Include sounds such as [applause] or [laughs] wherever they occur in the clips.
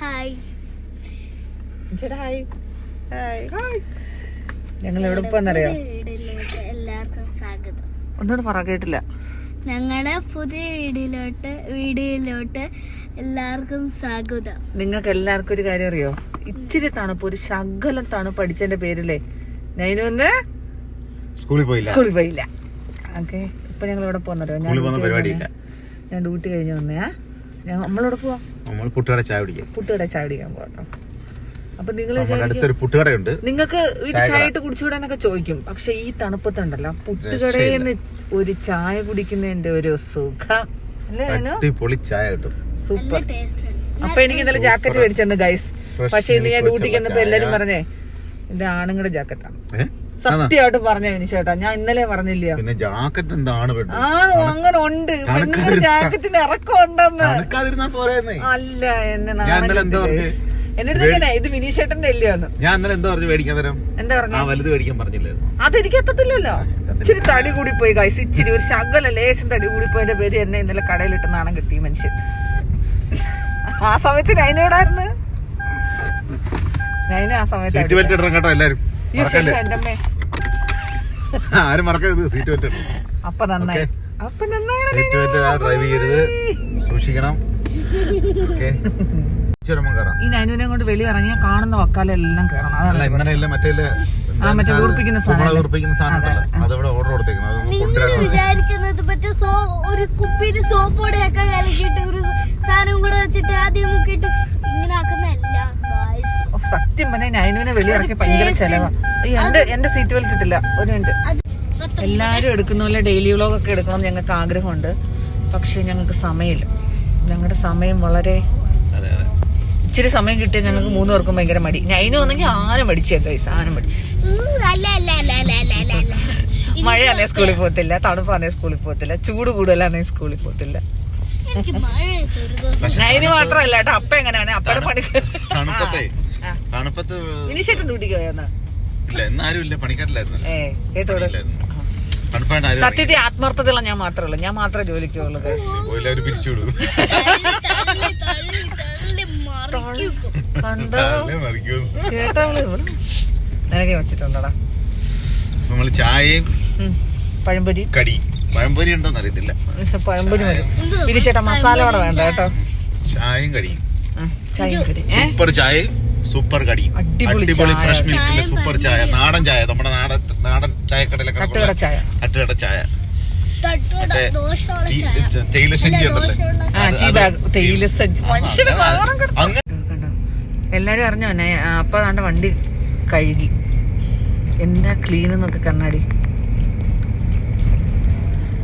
Hi ചേട്ടാ hi hi ഞങ്ങൾ എവിടെ പോന്നറിയോ എല്ലാവർക്കും സ്വാഗതം. ഒന്നും പറ കേട്ടില്ല. ഞങ്ങളുടെ പുതിയ വീടിലോട്ട് വീഡിയോയിലോട്ട് എല്ലാവർക്കും സ്വാഗതം. നിങ്ങൾക്ക് എല്ലാവർക്കും ഒരു കാര്യം അറിയോ? ഇച്ചിരി തണുപ്പ് ഒരു ശകലം തണുപ്പ് അടിച്ചതിന്റെ പേരില്ലേ നൈനൊന്ന് സ്കൂളിൽ പോയില്ല. സ്കൂളിൽ പോയില്ല. ഓക്കെ ഇപ്പൊ ഞങ്ങൾ എവിടെ പോകുന്നറിയോ ഞാൻ ഡ്യൂട്ടി കഴിഞ്ഞ് വന്നേ. ഞാൻ നമ്മളവിടെ പോവാം. നമ്മൾ പുട്ടുകട ചായ കുടിക്കാം. പുട്ടുകട ചായ കുടിക്കാൻ പോകട്ടോ. അപ്പൊ നിങ്ങൾ അടുത്തൊരു പുട്ടുകടയുണ്ട്. നിങ്ങൾക്ക് ചായട്ട് ചായ ഇട്ട് കുടിച്ചുകൂടാന്നൊക്കെ ചോദിക്കും. പക്ഷെ ഈ തണുപ്പത്തുണ്ടല്ലോ പുട്ടുകടയിൽ നിന്ന് ഒരു ചായ കുടിക്കുന്നതിന്റെ ഒരു സുഖം. അല്ലേ അടിപൊളി ചായ കിട്ടും. സൂപ്പർ. അപ്പൊ എനിക്ക് ഇന്നലെ ജാക്കറ്റ് മേടിച്ചെന്ന് ഗൈസ് പക്ഷെ ഇന്ന് ഞാൻ ഡ്യൂട്ടിക്ക് എന്നപ്പോ എല്ലാരും. പറഞ്ഞേ എന്റെ ആണുങ്ങളുടെ ജാക്കറ്റാ. ഏ? ആണോ? സത്യമായിട്ട് പറഞ്ഞ വിനിഷേട്ടാ. ഞാൻ ഇന്നലെ പറഞ്ഞില്ല പിന്നെ ജാക്കറ്റ് എന്താണ് ആ അങ്ങനെ ഉണ്ട് പെണ്ണുങ്ങളുടെ ജാക്കറ്റിന് ഇറക്കം ഉണ്ടെന്ന് അല്ല എന്നെ ഞാൻ ഇന്നലെ എന്താ നാണം പറഞ്ഞേ? കെടുത്തി. എന്റെ അടുത്ത് ഇങ്ങനെ ഇത് വിനീഷേട്ടന്റെ അല്ലയോന്ന് ഞാൻ ഇന്നലെ എന്താ പറഞ്ഞു മേടിക്കാൻ തരാം. എന്താ ആ പറഞ്ഞ വലുത് മേടിക്കാൻ പറഞ്ഞില്ലായിരുന്നു. അതെനിക്ക് എത്തത്തില്ലല്ലോ. എത്തത്തില്ല. ഇച്ചിരി തടി കൂടി പോയി ഗൈസ് ഇച്ചിരി ഒരു ശകല ലേശം തടി കൂടി പോയതിന്റെ പേര് എന്നെ ഇന്നലെ കടയിലിട്ട് നാണം കിട്ടി മനുഷ്യൻ. ആ സമയത്ത് നൈനോടായിരുന്നു നൈന ആ സമയത്ത് എല്ലാരും ഈ ശരി മറക്കല്ലേ എന്റെ അമ്മേ [laughs] ആരും മറക്കരുത് സീറ്റ് ബെൽറ്റ് അപ്പൊ നന്നായി. അപ്പൊ നന്നായി. സീറ്റ് ബെൽറ്റ് ഡ്രൈവ് ചെയ്യരുത്. സൂക്ഷിക്കണം. ഓക്കെ ഈ നൈനുവിനെ കൊണ്ട് വെളി ഇറങ്ങിയ കാണുന്ന വക്കാലെല്ലാം കയറണം അല്ല അതാണ് ഇന്നലെ ഇല്ല മറ്റേ ഇല്ല, ആ, മറ്റേ സാധനം- സാധനം ഉണ്ടല്ലോ. അതവിടെ ഓർഡർ കൊടുത്തേക്കണം അത് കൊണ്ടുവരാൻ പറഞ്ഞു. വിചാരിക്കുന്നത് മറ്റേ സോ ഒരു കുപ്പിയിൽ സോപ്പോടെയൊക്കെ കലക്കിയിട്ട് ഒരു സാധനം കൂടെ വെച്ചിട്ട് ആദ്യം മുക്കിയിട്ട് ഇങ്ങനെ ആക്കുന്നതല്ല സത്യം പറഞ്ഞാൽ നൈനുവിനെ വെളി ഇറക്കി ഭയങ്കര ചെലവാ. എന്റെ എന്റെ സീറ്റ് ബെൽറ്റ് ഇട്ടില്ല. ഒരു മിനിറ്റ് എല്ലാരും എടുക്കുന്ന പോലെ ഡെയിലി വ്ളോഗ് ഒക്കെ എടുക്കണം ഞങ്ങൾക്ക് ആഗ്രഹമുണ്ട്. പക്ഷെ ഞങ്ങൾക്ക് സമയമില്ല. ഞങ്ങളുടെ സമയം വളരെ ഇച്ചിരി സമയം കിട്ടിയ ഞങ്ങൾക്ക് മൂന്ന് പേർക്കും ഭയങ്കര മടി. നൈനു വന്നെങ്കിൽ ആന മടിച്ചേ ഗൈസ് മടിച്ച്. മഴയാണെ ഉം, അല്ല അല്ല അല്ല അല്ല അല്ല അല്ല അല്ല. [laughs] മഴയാണേ സ്കൂളിൽ പോകത്തില്ല തണുപ്പാണേ സ്കൂളിൽ പോകത്തില്ല ചൂട് കൂടുതലാണെ സ്കൂളിൽ പോകത്തില്ല. നൈന് മാത്രമല്ല കേട്ടോ അപ്പ എങ്ങനെയാണ്? അപ്പയുടെ പണിക്ക് തണുപ്പത്തെ ആ. തണുപ്പത്ത് ഇനിഷേട്ടൻ ഡ്യൂട്ടിക്ക് പോയെന്നാ ഇല്ല എന്നാരും ഇല്ല പണിക്കാരില്ലായിരുന്നു. ഏ കേട്ടോട് സത്യത്തിൽ ആത്മാർത്ഥതയുള്ള ഞാൻ മാത്രമല്ല ഞാൻ മാത്രമേ ജോലിക്ക് നിനക്ക് വെച്ചിട്ടുണ്ടോടാ? നമ്മൾ ചായയും പഴംപൊരി. കടി. പഴംപൊരി ഉണ്ടോന്ന് അറിയത്തില്ല. പഴംപൊരി മതി. പിരിച്ചേട്ടാ മസാല വേണ്ട കേട്ടോ. ചായയും കടിയും. ചായയും കടി സൂപ്പർ ചായയും. സൂപ്പർ കടി. അടിപൊളി ഫ്രഷ് മിൽക്കിന്റെ സൂപ്പർ ചായ. നാടൻ ചായ. നമ്മുടെ നാടൻ നാടൻ ചായക്കടയിലൊക്കെ അട്ടുകട ചായ. ഉണ്ടല്ലേ? എല്ലാരും അറിഞ്ഞോ? അപ്പൊ നാണ്ട വണ്ടി കഴുകി. എന്താ ക്ലീൻ എന്നൊക്കെ കണ്ണാടി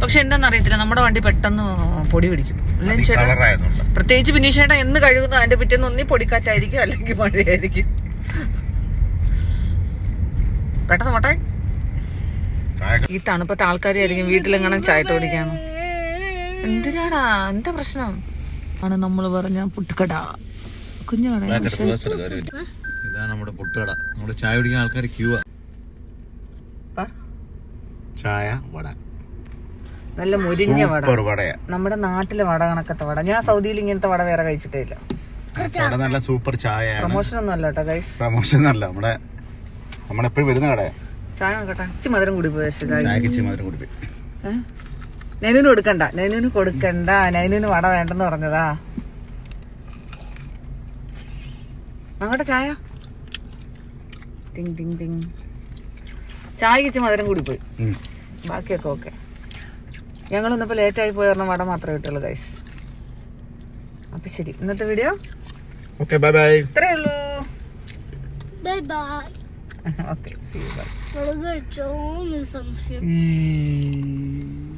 പക്ഷെ എന്താണെന്നറിയത്തില്ല നമ്മുടെ വണ്ടി പെട്ടെന്ന് പൊടി പിടിക്കും. അല്ലേ ചേട്ടാ കളറായതുകൊണ്ട്. പ്രത്യേകിച്ച് ബിനീഷേട്ടാ എന്ന് കഴുകുന്നു അതിന്റെ പിറ്റേന്ന് ഒന്നി പൊടിക്കാറ്റായിരിക്കും അല്ലെങ്കിൽ മഴയായിരിക്കും. പെട്ടെന്ന് പോട്ടെ. ഈ തണുപ്പത്തെ ആൾക്കാരായിരിക്കും വീട്ടിലെങ്ങനെ ചായട്ട് കുടിക്കാണ് എന്തിനാടാ? എന്താ പ്രശ്നം? ആണ് നമ്മൾ പറഞ്ഞ പുട്ടുകട. കുഞ്ഞു കട ബാക്കറ്റ് റിവേഴ്സ് എടുക്കാം, ഒരു മിനിറ്റ്. ഇതാണ് നമ്മുടെ പുട്ടുകട. നമ്മുടെ ചായ കുടിക്കാൻ ആൾക്കാർ ക്യൂ ചായ വട. നല്ല മുരിഞ്ഞ വട. നമ്മുടെ നാട്ടിലെ വട കണക്കത്തെ വട. ഞാൻ സൗദിയിൽ ഇങ്ങനത്തെ വട വേറെ കഴിച്ചിട്ടേ ഇല്ല. നല്ല സൂപ്പർ ചായ പ്രൊമോഷൻ ഒന്നും അല്ല കേട്ടോ ഗൈസ് പ്രൊമോഷൻ അല്ല. നമ്മുടെ നമ്മളെപ്പോഴും വരുന്ന കടയാ. ചായ നോക്കട്ടെ. ഇച്ചി മധുരം കൂടി പോയി ചായ മധുരം കുടിപ്പി നൈനൂന് കൊടുക്കണ്ട. നൈനൂന് കൊടുക്കണ്ട. നൈനൂന് വട വേണ്ടെന്ന് പറഞ്ഞതാ. അങ്ങോട്ടെ ചായ. ടിങ് ടിങ് ടിങ് ചായക്ക് ഇച്ചി മധുരം കൂടി പോയി. ബാക്കിയൊക്കെ ഓക്കെ ഞങ്ങൾ ഇന്നിപ്പോൾ ലേറ്റ് ആയി പോയി പറഞ്ഞ വട മാത്രമേ കിട്ടുള്ളൂ ഗൈസ് അപ്പൊ ശരി. ഇന്നത്തെ വീഡിയോ ഓക്കെ ബൈ ബൈ ഇത്രേ ഉള്ളൂ. ബൈ ബൈ ഓക്കെ മുളക് വെച്ചോന്ന് സംശയം. ബൈ